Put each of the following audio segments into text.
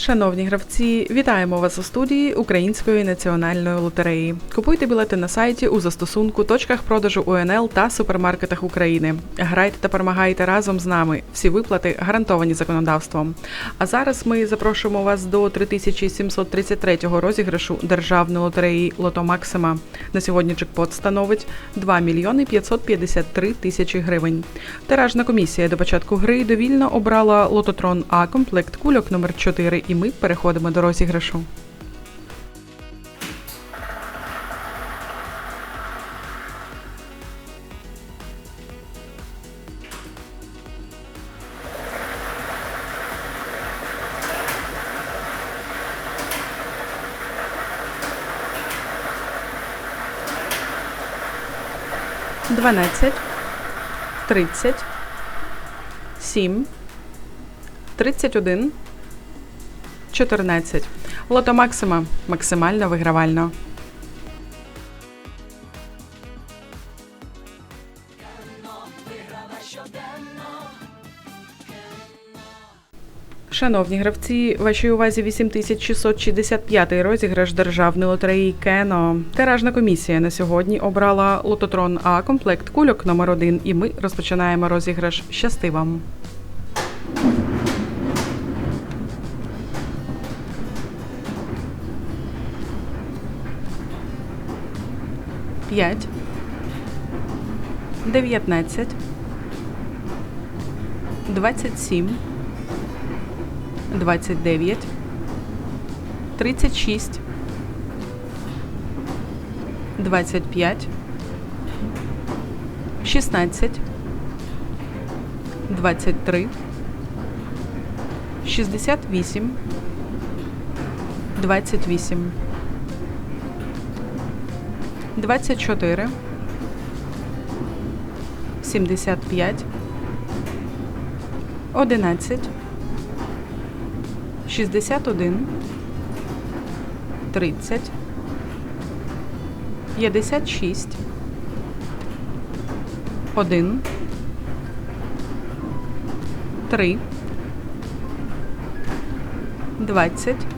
Шановні гравці, вітаємо вас у студії Української національної лотереї. Купуйте білети на сайті у застосунку, точках продажу УНЛ та супермаркетах України. Грайте та перемагайте разом з нами. Всі виплати гарантовані законодавством. А зараз ми запрошуємо вас до 3733 розіграшу державної лотереї Лото Максима. На сьогодні джекпот становить 2 мільйони 553 тисячі гривень. Тиражна комісія до початку гри довільно обрала лототрон А комплект кульок номер 4 і ми переходимо до розіграшу. Дванадцять, тридцять, сім, тридцять один, 14. Лото Максима максимально вигравально. Шановні гравці, вашій увазі 8665 розіграш державної лотереї Кено. Тиражна комісія на сьогодні обрала лототрон А комплект кульок номер 1 і ми розпочинаємо розіграш. Щасти вам! 5, 19, 27, 29, 36, 25, 16, 23, 68, 28. 24, 75, 11, 61, 30, 56, 1, 3, 20,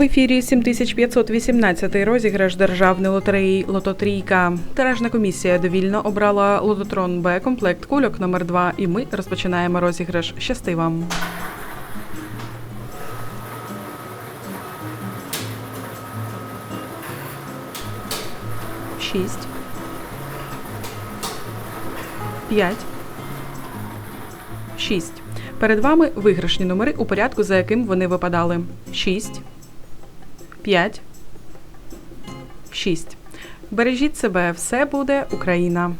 В ефірі 7518 розіграш державної лотереї Лототрійка. Тиражна комісія довільно обрала лототрон Б комплект кульок номер 2 і ми розпочинаємо розіграш. Щасти вам! Шість. П'ять. Шість. Перед вами виграшні номери у порядку, за яким вони випадали. Шість. 5, 6. Бережіть себе, все буде Україна.